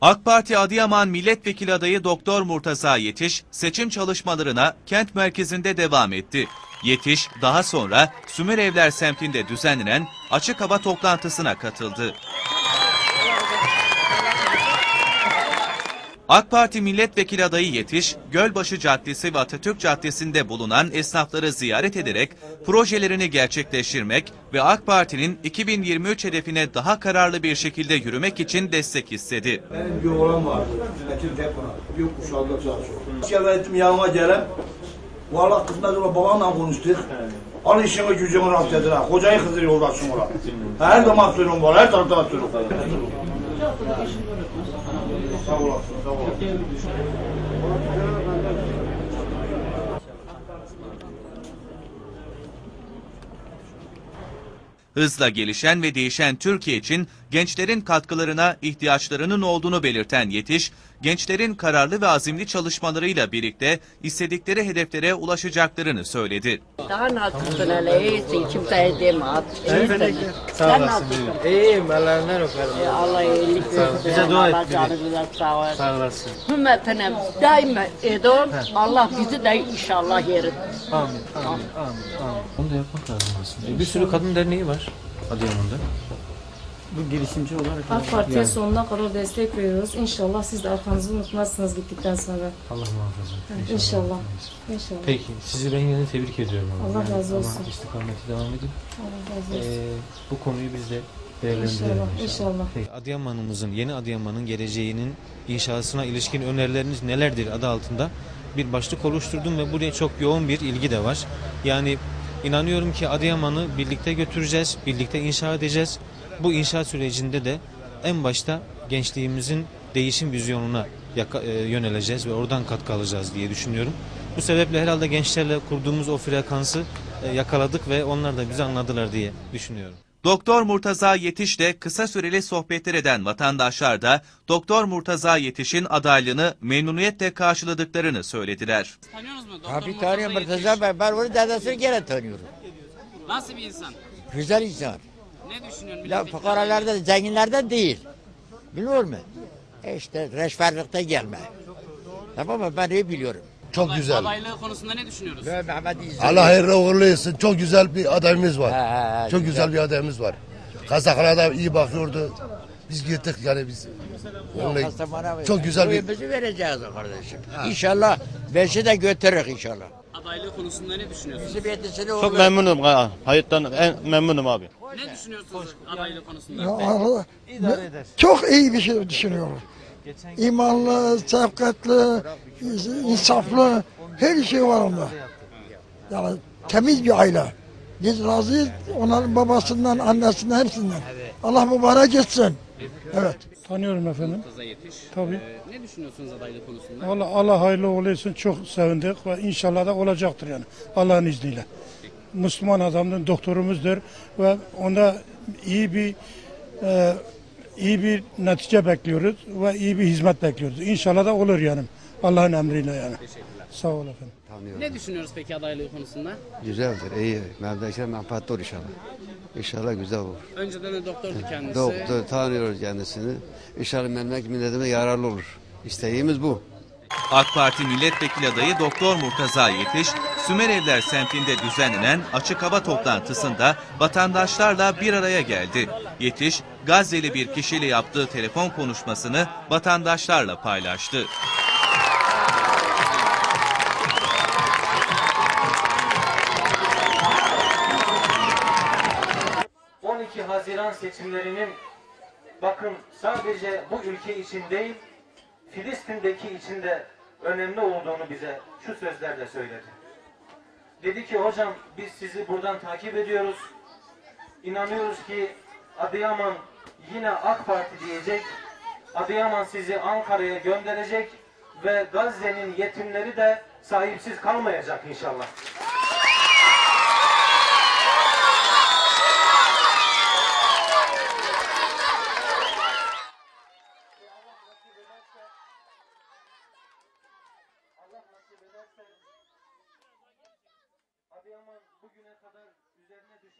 AK Parti Adıyaman Milletvekili adayı Doktor Murtaza Yetiş seçim çalışmalarına kent merkezinde devam etti. Yetiş daha sonra Sümürevler semtinde düzenlenen açık hava toplantısına katıldı. AK Parti Milletvekili adayı Yetiş, Gölbaşı Caddesi ve Atatürk Caddesi'nde bulunan esnafları ziyaret ederek projelerini gerçekleştirmek ve AK Parti'nin 2023 hedefine daha kararlı bir şekilde yürümek için destek istedi. Benim bir oğlan var. Metin Tekona. Yok kuşağında çalışıyor. Şevayetim yanıma gelip Valla kısmet ola babamla konuştuk. Al işini gücünü rast dediler. Hocayı kızır yoldaşım ola. Her zaman söylüyorum var. Her tarafta söylüyorum. Hızla gelişen ve değişen Türkiye için gençlerin katkılarına ihtiyaçlarının olduğunu belirten Yetiş, gençlerin kararlı ve azimli çalışmalarıyla birlikte istedikleri hedeflere ulaşacaklarını söyledi. Daha nasılsın hele iyisin kimse demez. İyisin. Sağ Sen olasın. İyiyim Allah'ından öperim. E, Allah iyilik versin. Bize dua et Allah canınıza sağ olsun. Sağ olasın. Hümmetine daima edin. Allah bizi de inşallah yerin. Amin, amin, amin, amin. Onu da yapmak lazım aslında. Bir sürü kadın derneği var Adıyaman'da. Bu girişimci olarak AK Parti'ye yani sonuna kadar destek veriyoruz. İnşallah siz de arkanızı unutmazsınız gittikten sonra. Allah muhafaza. İnşallah. İnşallah. Peki, sizi ben yine tebrik ediyorum. ama. Allah razı olsun. Ama istikameti devam edin. Allah razı olsun. Ee, bu konuyu biz de değerlendirelim İnşallah, inşallah. inşallah. Peki, Adıyaman'ımızın, yeni Adıyaman'ın geleceğinin inşasına ilişkin önerileriniz nelerdir adı altında bir başlık oluşturdum ve buraya çok yoğun bir ilgi de var. Yani inanıyorum ki Adıyaman'ı birlikte götüreceğiz, birlikte inşa edeceğiz. Bu inşa sürecinde de en başta gençliğimizin değişim vizyonuna e, yöneleceğiz ve oradan katkı alacağız diye düşünüyorum. Bu sebeple herhalde gençlerle kurduğumuz o frekansı e, yakaladık ve onlar da bizi anladılar diye düşünüyorum. Doktor Murtaza Yetiş'le kısa süreli sohbetler eden vatandaşlar da Doktor Murtaza Yetiş'in adaylığını memnuniyetle karşıladıklarını söylediler. Tanıyorsunuz mu? Doktor Tabii tanıyorum. Murtaza Bey. Ben onu dedesini gene tanıyorum. Nasıl bir insan? Güzel insan. Ne düşünüyorsun? Ya fukaralardan, zenginlerden değil. Biliyor musun? E işte reşverlikte gelme. Tamam mı? Ben iyi biliyorum. Çok güzel. Adaylığı konusunda ne düşünüyoruz? Ve Mehmet İzzet. Allah hayırlı uğurlu etsin. Çok güzel bir adayımız var. ha, ha, Çok güzel bir adayımız var. Kazaklara iyi bakıyordu. Biz gittik yani biz. Onunla- Kastamonu- çok güzel bir Oyumuzu vereceğiz kardeşim. İnşallah beşi de götürürük inşallah. Adaylığı konusunda ne yetisini Çok olur. memnunum. ha, Hayattan en memnunum abi. Ne düşünüyorsunuz adaylığı konusunda? Allah, çok iyi bir şey düşünüyorum. İmanlı, şefkatli, insaflı, her şey var onda. Yani temiz bir aile. Biz razıyız onların babasından, annesinden, hepsinden. Allah mübarek etsin. Evet. Tanıyorum efendim. Yetiş. Tabii. Ee, ne düşünüyorsunuz adaylığı konusunda? Allah, Allah hayırlı etsin. Çok sevindik ve inşallah da olacaktır yani. Allah'ın izniyle. Müslüman adamdır, doktorumuzdur ve onda iyi bir e, iyi bir netice bekliyoruz ve iyi bir hizmet bekliyoruz. İnşallah da olur yani. Allah'ın emriyle yani. Sağ ol efendim. Ne düşünüyoruz peki adaylığı konusunda? Güzeldir, iyi. Memleket menfaat olur inşallah. İnşallah güzel olur. Önceden de doktordu kendisi. Doktor tanıyoruz kendisini. İnşallah memleket milletime yararlı olur. İsteğimiz bu. AK Parti Milletvekili adayı Doktor Murtaza Yetiş, Sümerevler semtinde düzenlenen açık hava toplantısında vatandaşlarla bir araya geldi. Yetiş, Gazze'li bir kişiyle yaptığı telefon konuşmasını vatandaşlarla paylaştı. 12 Haziran seçimlerinin bakın sadece bu ülke için değil Filistin'deki için de önemli olduğunu bize şu sözlerle söyledi. Dedi ki hocam biz sizi buradan takip ediyoruz. İnanıyoruz ki Adıyaman yine AK Parti diyecek. Adıyaman sizi Ankara'ya gönderecek ve Gazze'nin yetimleri de sahipsiz kalmayacak inşallah. Allah nasip ederse. Adıyaman bugüne kadar üzerine düşen